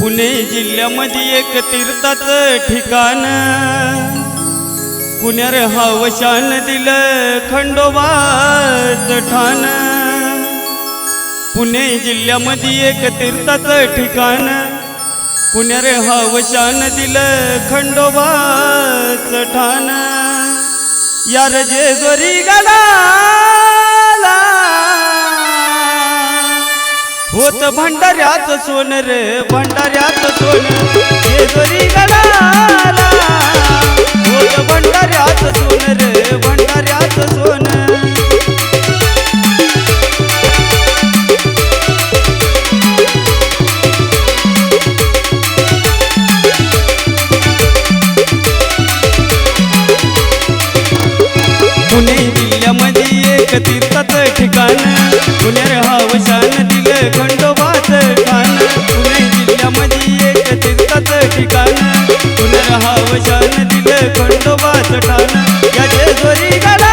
पुणे जिल्ह्यामध्ये एक तीर्थाचं ठिकाण. पुण्यार हवशान दिलं खंडोबाच ठाण. पुणे जिल्ह्यामध्ये एक तीर्थाचं ठिकाण. पुण्यार हवशान दिलं खंडोबाच ठाण. यार रजेश्वरी गाडा होत भंडाऱ्यात सोन रे भावशान दिले खंडोबाच ठाण याचे जोरी गला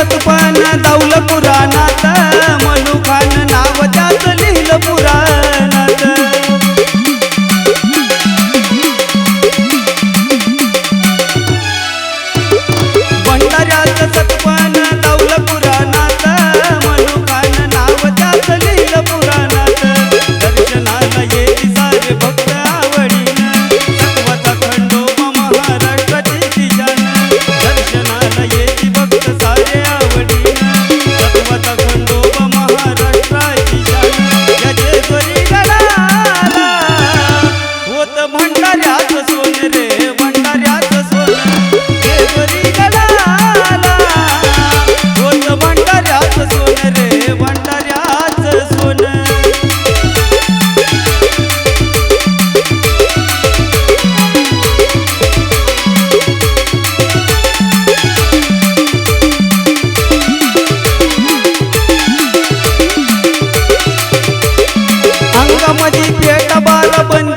गणपत पण पुराणात. मजी पेट बार बन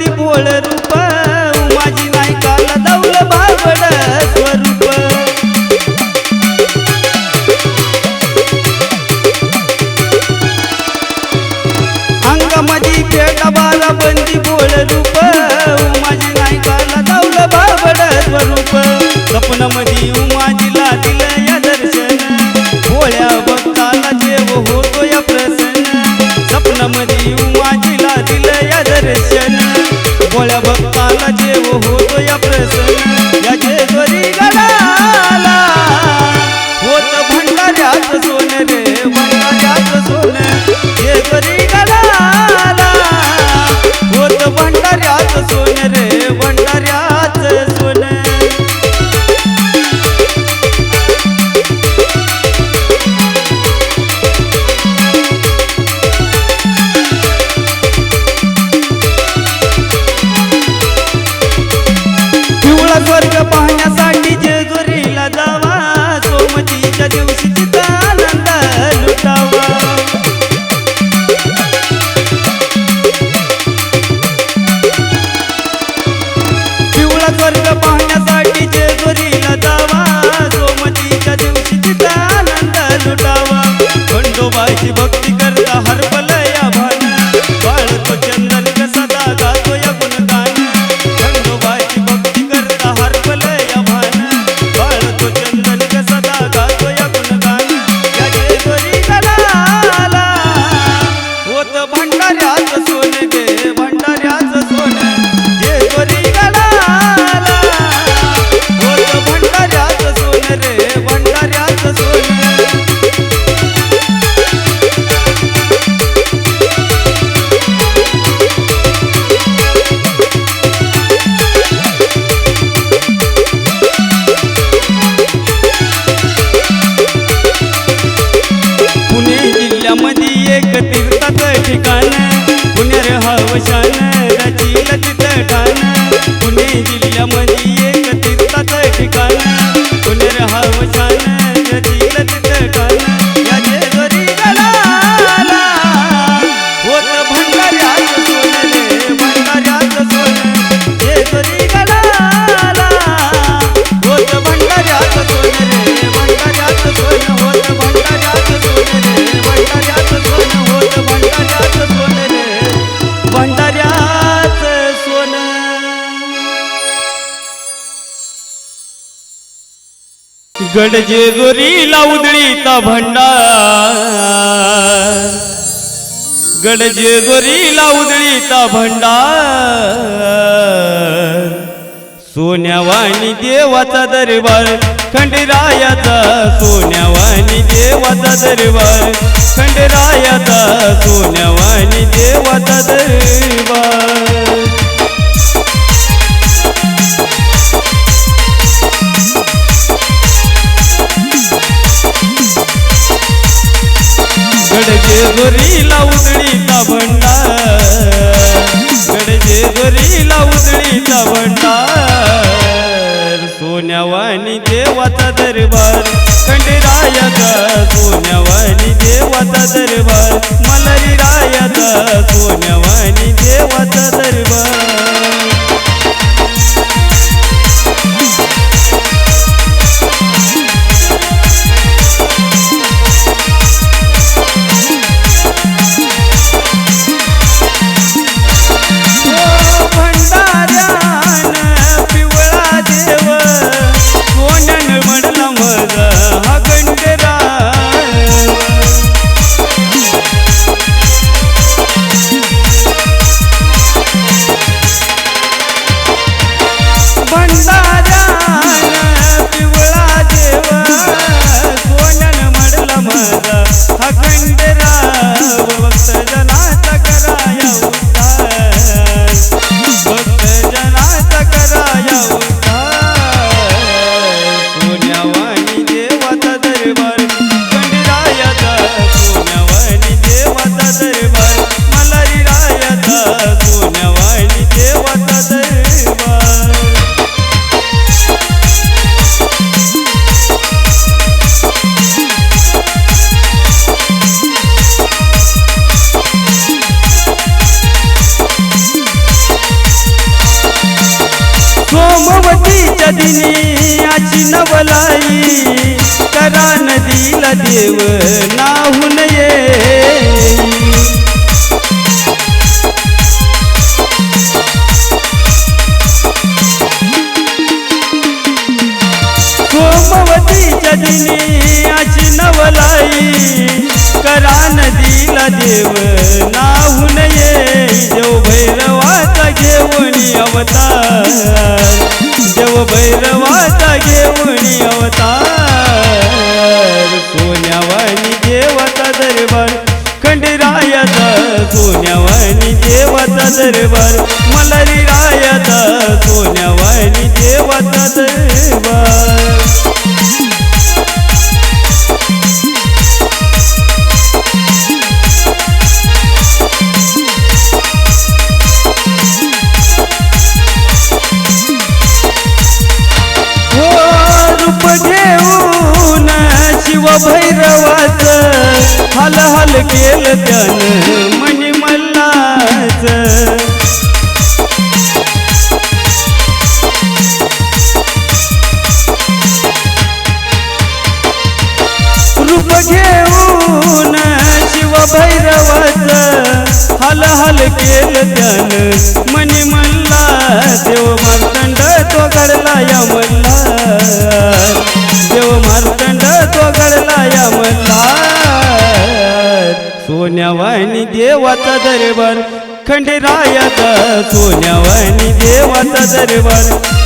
Ela de horror गडजेगोरीला उदळीचा भंडार. गडजेगोरीला उदळीचा भंडार. सोन्यावाणी देवाचा दरबार खंडरायाचा सोन्यावाणी देवाचा दरबार खंडरायाचा सोन्यावाणी देवाचा दरबार. गोरीला उजळीचा भंडार. गडजे गोरीला उजळीचा भंडार. सोन्यावानी देवाचा दरबार. खंडरायाचा सोन्यावानी देवाचा दरबार. मलरी रायाचा सोन्यावा सोमवतीच्या दिनी आची नवलाई. करा नदीला देव नाहून ये. हो सोमवतीच्या दिनी आची नवलाई. करा नदीला देव नाहून ये. देव भैरवाचा घेऊन अवतार. दरबार मलरी रायाचा सोन्यावाणी देवाचा दरबार घेऊन शिव भैरवाच हल हल केलं त्यानं मणी रूप घेऊन भैरवाच हल हल केलं त्यानं. मनी म्हणला देव मार्तंड तो घडला या म्हणला देवाचा दरबार. खंडेरायाचा सोन्यावानी देवाचा दरबार.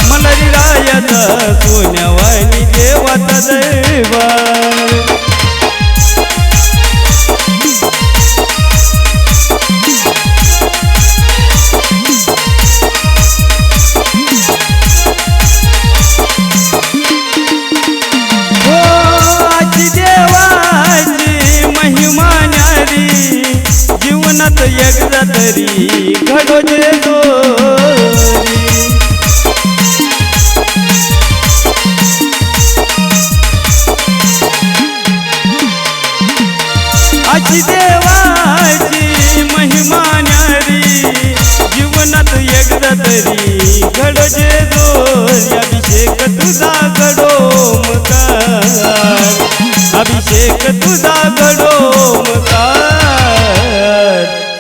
मलारी रायाचा सोन्यावानी देवाचा दरबार. जीवनात एकदा तरी घडो दोरी आजी देवाची महिमा न्यारी जीवनात एकदा तरी घडजे दोरी अभिषेक तुझा घडो मकार अभिषेक तुझा घडो मकार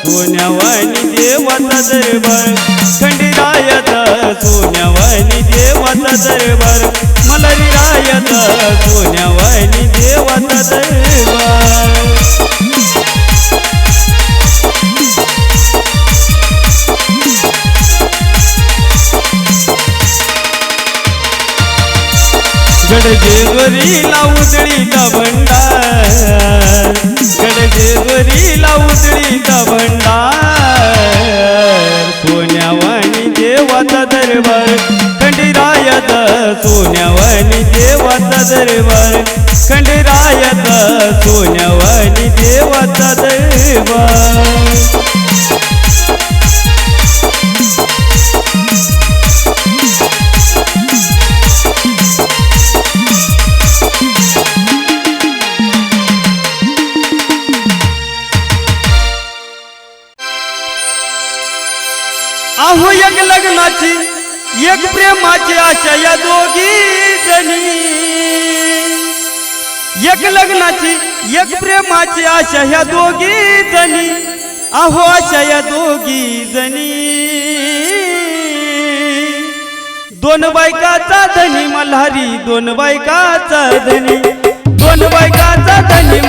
सोन्यावानी देवाचा दरबार. खंडीरायाचा सोन्यावानी देवाचा दरबार. मला रायाचा सोन्यावानी देवाचा दरबार. गडजेवरीला उजळीचा भंडार. गडजेवरीला उजळीचा भंडार. सोन्यावानी देवाचा दरबार खंडीरायाचा सोन्यावानी देवाचा दरबार. खंडीरायाचा सोन्यावानी देवाचा दरबार. आहो एक लग्नाची एक प्रेमाची आशा या दोघी जणी. एक लग्नाची एक प्रेमाची आशा ह्या दोघी जणी. आहो आशा या दोघी जणी. दोन बायकाचा धनी मल्हारी दोन बायकाचा धनी. दोन बायकाचा धनी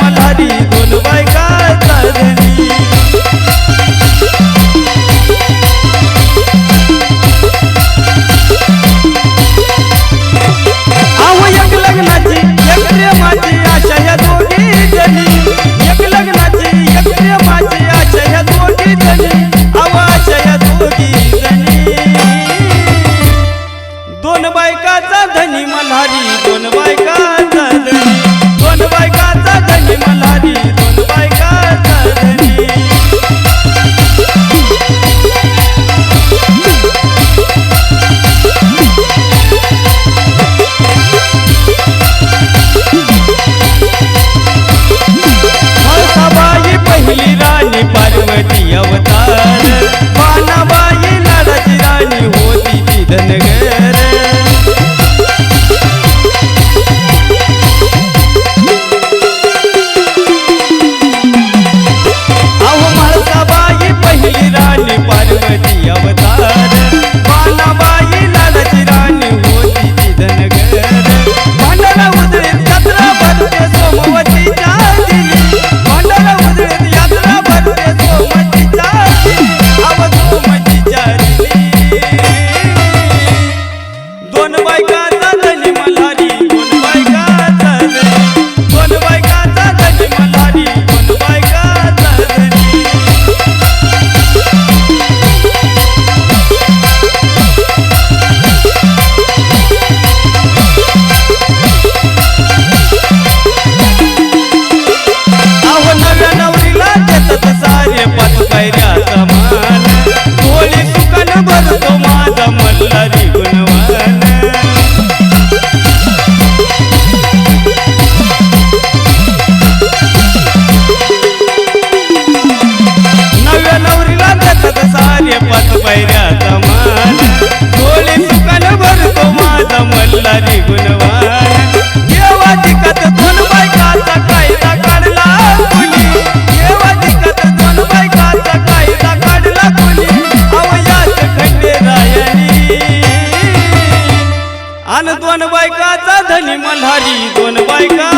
জীবন বাইকা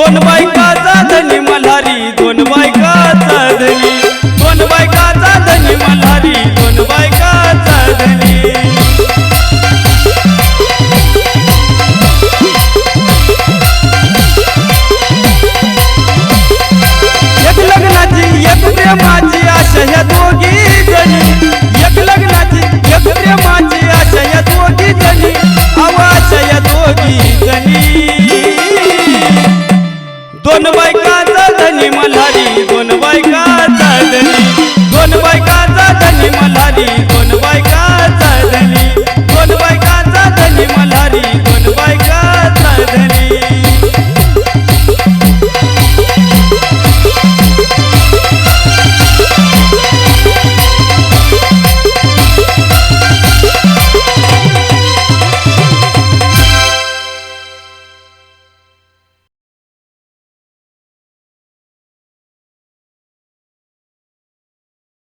दोन बायका धनी मल्हारी दोन बायका धनी. दोन बायका धनी मल्हारी दोन बायका धनी. एक लग्नाची एक प्रेमाची आशा या दोघी जणी. एक लग्नाची एक प्रेमाची आशा या दोघी जणी. आवाशा या दोघी जणी. on the mic.